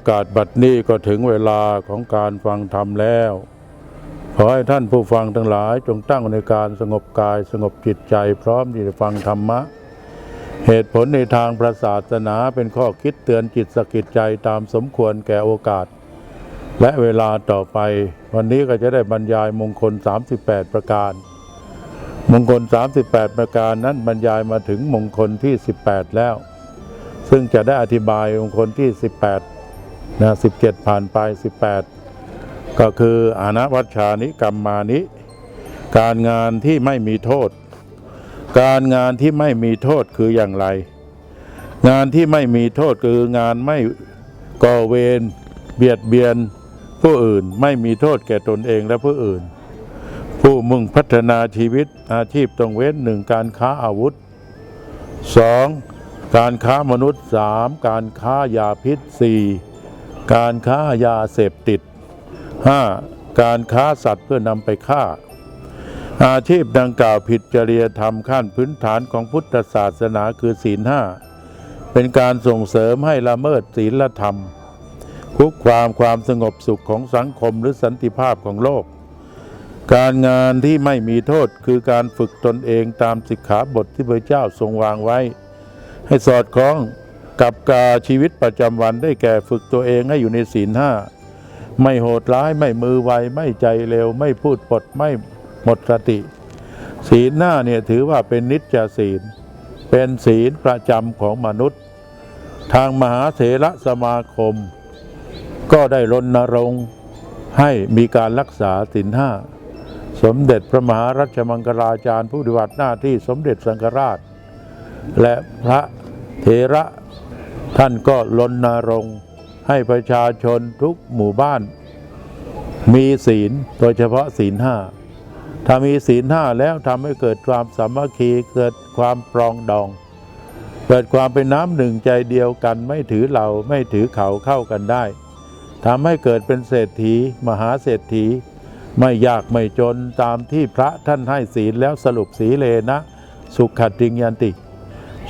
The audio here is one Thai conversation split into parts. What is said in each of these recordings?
โอกาสบัดนี้ก็ถึงเวลาของการฟังธรรมแล้ว ขอให้ท่านผู้ฟังทั้งหลายจงตั้งในการสงบกายสงบจิตใจพร้อมที่จะฟังธรรมะ เหตุผลในทางพระศาสนาเป็นข้อคิดเตือนจิตสกิดใจตามสมควรแก่โอกาส และเวลาต่อไป วันนี้ก็จะได้บรรยายมงคล 38 ประการ มงคล 38 ประการนั้นบรรยายมาถึงมงคลที่ 18 แล้วซึ่งจะได้อธิบายมงคลที่ 18 นะ17ผ่านไป18ก็คืออานาวัชชานิกรรมมานิ การงานที่ไม่มีโทษ การงานที่ไม่มีโทษคืออย่างไร งานที่ไม่มีโทษคืองานไม่ก่อเวรเบียดเบียนผู้อื่นไม่มีโทษแก่ตนเองและผู้อื่น ผู้มุ่งพัฒนาชีวิตอาชีพต้องเว้นหนึ่งการค้าอาวุธ 2. การค้ามนุษย์ 3. การค้ายาพิษ 4. การค้ายาเสพติด 5. การค้าสัตว์เพื่อนำไปฆ่า อาชีพดังกล่าวผิดจริยธรรมขั้นพื้นฐานของพุทธศาสนาคือศีลห้าเป็นการส่งเสริมให้ละเมิดศีลธรรม คุกความความสงบสุขของสังคมหรือสันติภาพของโลก การงานที่ไม่มีโทษคือการฝึกตนเองตามสิกขาบทที่พระเจ้าทรงวางไว้ ให้สอดคล้อง กับกาชีวิตประจำวันได้แก่ฝึกตัวเองให้อยู่ในศีลห้าไม่โหดร้ายไม่มือไวไม่ใจเร็ว ไม่พูดปดไม่หมดสติ ศีลหน้าเนี่ยถือว่าเป็นนิจศีล เป็นศีลประจำของมนุษย์ ทางมหาเถรสมาคม ก็ได้รณรงค์ให้มีการรักษาศีลห้าสมเด็จพระมหารัชมังคลาจารย์ผู้ปฏิบัติหน้าที่สมเด็จสังฆราช และพระเถระ ท่านก็รณรงค์ให้ประชาชนทุกหมู่บ้าน มีศีลโดยเฉพาะศีลห้าถ้ามีศีลห้าแล้วทำให้เกิดความสามัคคีเกิดความปรองดอง เกิดความเป็นน้ำหนึ่งใจเดียวกันไม่ถือเราไม่ถือเขาเข้ากันได้ทำให้เกิดเป็นเศรษฐี มหาเศรษฐี ไม่ยากไม่จนตามที่พระท่านให้ศีลแล้วสรุปสีเลนะ สุขติงยันติ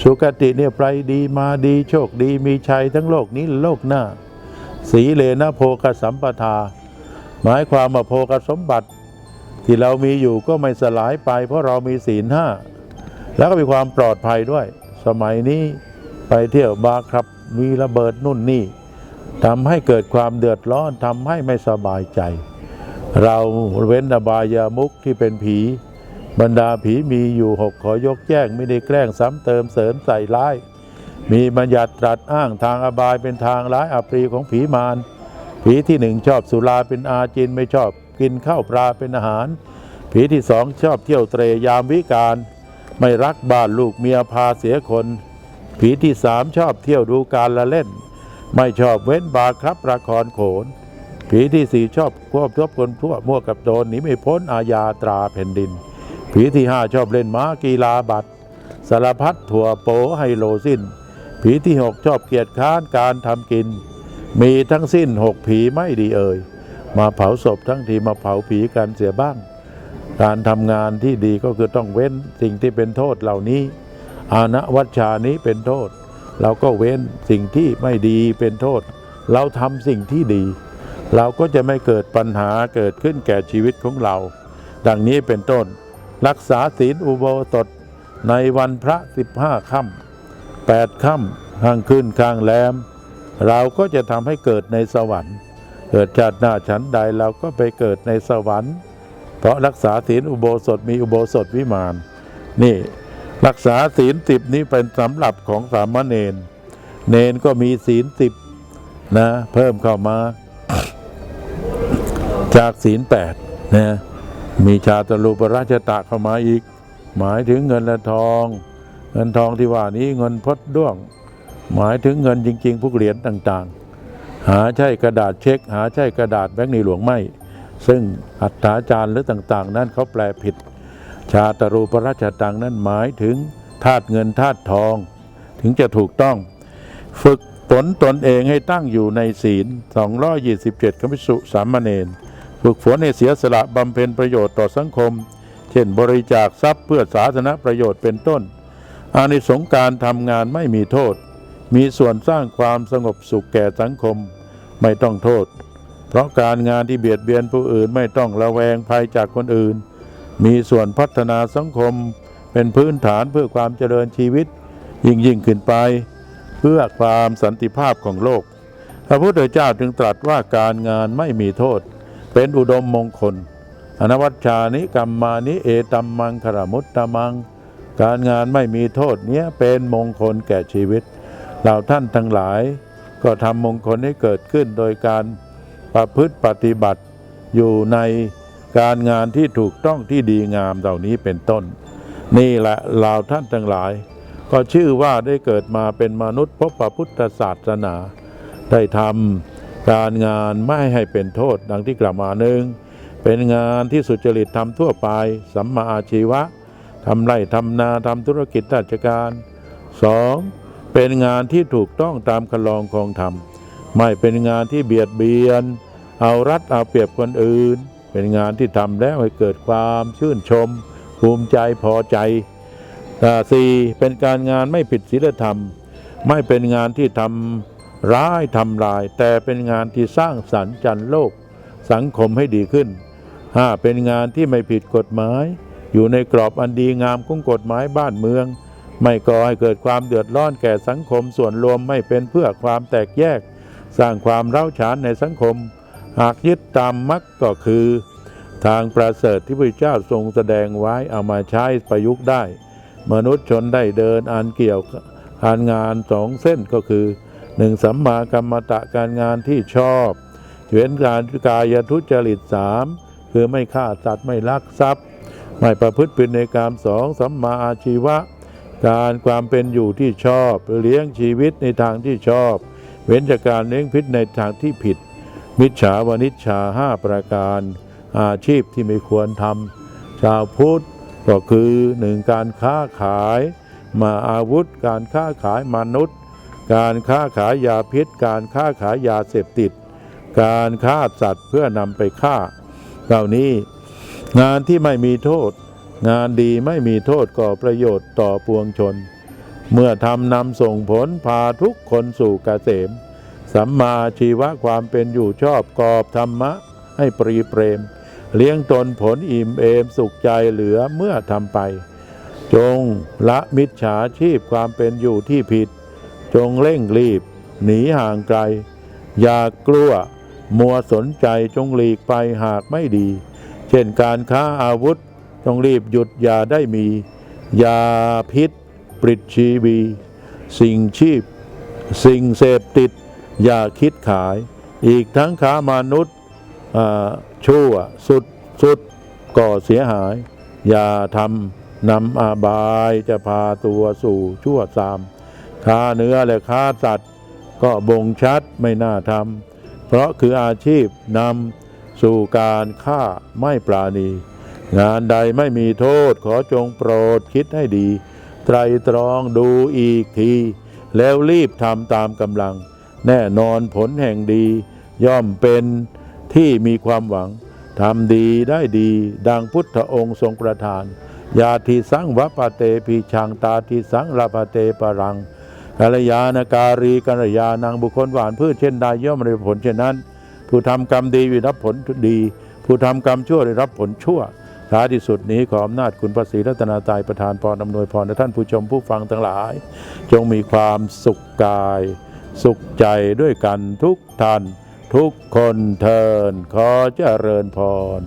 สุขติเนี่ยไปดีมาดีโชคดีมีชัยทั้งโลกนี้โลกหน้า สีเลนะโภคสัมปทา หมายความว่าโภคสมบัติ ที่เรามีอยู่ก็ไม่สลายไป เพราะเรามีศีลห้าแล้วก็มีความปลอดภัยด้วย สมัยนี้ไปเที่ยวบาร์ครับมีระเบิดนู่นนี่ทำให้เกิดความเดือดร้อนทำให้ไม่สบายใจ เราเว้นอบายามุกที่เป็นผี บรรดาผีมีอยู่หกขอยกแจ้งไม่ได้แกล้งซ้ำเติมเสริมใส่ร้าย มีบัญญัติตรัสอ้างทางอบายเป็นทางร้ายอัปรีของผีมารผีที่หนึ่งชอบสุราเป็นอาจินไม่ชอบกินข้าวปลาเป็นอาหาร ผีที่สองชอบเที่ยวเตรยามวิการ ไม่รักบ้านลูกเมียพาเสียคน ผีที่สามชอบเที่ยวดูการละเล่น ไม่ชอบเว้นบาครับละครโขน ผีที่สี่ชอบควบทบคนทั่วมั่วกับโจรหนีไม่พ้นอาญาตราแผ่นดิน ผีที่ห้าชอบเล่นม้ากีฬาบัตรสารพัดถั่วโปไฮโลสิ้น ผีที่หกชอบเกียรติค้านการทำกิน มีทั้งสิ้นหกผีไม่ดีเอ่ย มาเผาศพทั้งทีมาเผาผีกันเสียบ้าง การทำงานที่ดีก็คือต้องเว้นสิ่งที่เป็นโทษเหล่านี้ อาณวัชชานี้เป็นโทษ เราก็เว้นสิ่งที่ไม่ดีเป็นโทษ เราทำสิ่งที่ดี เราก็จะไม่เกิดปัญหาเกิดขึ้นแก่ชีวิตของเรา ดังนี้เป็นต้น รักษาศีลอุโบสถในวันพระสิบห้าค่ำแปดค่ำข้างขึ้นข้างแรม เราก็จะทำให้เกิดในสวรรค์ เกิดชาติหน้าชั้นใดเราก็ไปเกิดในสวรรค์ เพราะรักษาศีลอุโบสถมีอุโบสถวิมาน นี่ รักษาศีลสิบนี้เป็นสำหรับของสามเณรเนนก็มีศีลสิบนะ เพิ่มเข้ามา จากศีลแปดนะ มีชาตรูปราชตะเข้ามาอีก หมายถึงเงินและทอง เงินทองที่ว่านี้เงินพดด้วง หมายถึงเงินจริง ๆ พวกเหรียญต่างๆ หาใช่กระดาษเช็ค หาใช่กระดาษแบงค์ในหลวงไม่ ซึ่งอัตถาจารย์หรือต่างๆ นั้นเขาแปลผิด ชาตรูปราชตังนั้นหมายถึงธาตุเงินธาตุทอง ถึงจะถูกต้อง ฝึกตนตนเองให้ตั้งอยู่ในศีล 227คำพิสุสามเณร ฝึกฝนให้เสียสละบำเพ็ญประโยชน์ต่อสังคม เช่นบริจาคทรัพย์เพื่อสาธารณประโยชน์เป็นต้น อานิสงส์การทำงานไม่มีโทษ มีส่วนสร้างความสงบสุขแก่สังคม ไม่ต้องโทษ เพราะการงานที่เบียดเบียนผู้อื่นไม่ต้องระแวงภัยจากคนอื่น มีส่วนพัฒนาสังคม เป็นพื้นฐานเพื่อความเจริญชีวิต ยิ่งยิ่งขึ้นไป เพื่อความสันติภาพของโลก พระพุทธเจ้าจึงตรัสว่าการงานไม่มีโทษ เป็นอุดมมงคล อนวัชชานิกรรมานิเอตัมมังคารมุตตมัง การงานไม่มีโทษเนี้ยเป็นมงคลแก่ชีวิต เหล่าท่านทั้งหลาย ก็ทำมงคลให้เกิดขึ้นโดยการประพฤติปฏิบัติอยู่ในการงานที่ถูกต้องที่ดีงามเหล่านี้เป็นต้น นี่แหละเหล่าท่านทั้งหลาย ก็ชื่อว่าได้เกิดมาเป็นมนุษย์พบพระพุทธศาสนา ได้ทำ การงานไม่ให้เป็นโทษดังที่กล่าวมาหนึ่งเป็นงานที่สุจริตทำทั่วไป สัมมาอาชีวะทำไร่ทำนาทำธุรกิจราชการ 2. เป็นงานที่ถูกต้องตามคลองคองธรรม ไม่เป็นงานที่เบียดเบียน เอารัดเอาเปรียบคนอื่น เป็นงานที่ทำแล้วให้เกิดความชื่นชม ภูมิใจพอใจอ่าสี่เป็นการงานไม่ผิดศีลธรรม ไม่เป็นงานที่ทำ ร้ายทำลาย แต่เป็นงานที่สร้างสรรค์จันโลก สังคมให้ดีขึ้นห้าเป็นงานที่ไม่ผิดกฎหมาย อยู่ในกรอบอันดีงามของกฎหมายบ้านเมือง ไม่ก่อให้เกิดความเดือดร้อนแก่สังคมส่วนรวมไม่เป็นเพื่อความแตกแยก สร้างความเร้าฉานในสังคม หากยึดตามมรรคก็คือ ทางประเสริฐที่พระเจ้าทรงแสดงไว้เอามาใช้ประยุกต์ได้ มนุษย์ชนได้เดินอันเกี่ยวอันงานสองเส้นก็คือ หนึ่งสัมมากรรมตะการงานที่ชอบเว้นการกายทุจริตสามคือไม่ฆ่าสัตว์ไม่ลักทรัพย์ ไม่ประพฤติผิดในกามสองสัมมาอาชีวะ การความเป็นอยู่ที่ชอบเลี้ยงชีวิตในทางที่ชอบ เว้นจากการเลี้ยงพิษในทางที่ผิด มิจฉาวนิชชาห้าประการ อาชีพที่ไม่ควรทำชาวพุทธก็คือหนึ่งการค้าขาย มาอาวุธการค้าขายมนุษย์ การค้าขายยาพิษ การค้าขายยาเสพติด การฆ่าสัตว์เพื่อนำไปฆ่า เหล่านี้ งานที่ไม่มีโทษ งานดีไม่มีโทษก่อประโยชน์ต่อปวงชน เมื่อทำนำส่งผลพาทุกคนสู่กเกษม สัมมาชีวะความเป็นอยู่ชอบกอบธรรมะให้ปรีเปรม เลี้ยงตนผลอิ่มเอมสุขใจเหลือเมื่อทำไป จงละมิจฉาชีพความเป็นอยู่ที่ผิด จงเร่งรีบ หนีห่างไกล อย่ากลัว มัวสนใจจงหลีกไปหากไม่ดี เช่นการค้าอาวุธต้องรีบหยุดอย่าได้มี ยาพิษ ปริดชีวี สิ่งชีพ สิ่งเสพติด อย่าคิดขาย อีกทั้งค้ามนุษย์ชั่วสุดสุดก่อเสียหาย อย่าทำนำอาบายจะพาตัวสู่ชั่วสาม ค้าเนื้อและค้าสัตว์ ก็บ่งชัดไม่น่าทำเพราะคืออาชีพนำสู่การฆ่าไม่ปราณี งานใดไม่มีโทษขอจงโปรดคิดให้ดี ไตรตรองดูอีกที แล้วรีบทำตามกำลัง แน่นอนผลแห่งดี ย่อมเป็นที่มีความหวังทำดีได้ดี ดังพุทธองค์ทรงประทาน ยาทิสังวปเตปีชังตาทิสังลาปเตปรัง กัลยาณการีกัลยาณังบุคคลหวานพืชเช่นใดย่อมได้ผลเช่นนั้น ผู้ทำกรรมดีได้รับผลดี ผู้ทำกรรมชั่วได้รับผลชั่วท้ายที่สุดนี้ขออำนาจคุณพระศรีรัตนาตายประทานพรอำนวยพรท่านผู้ชมผู้ฟังทั้งหลาย จงมีความสุขกาย สุขใจด้วยกันทุกท่านทุกคนเทินขอเจริญพร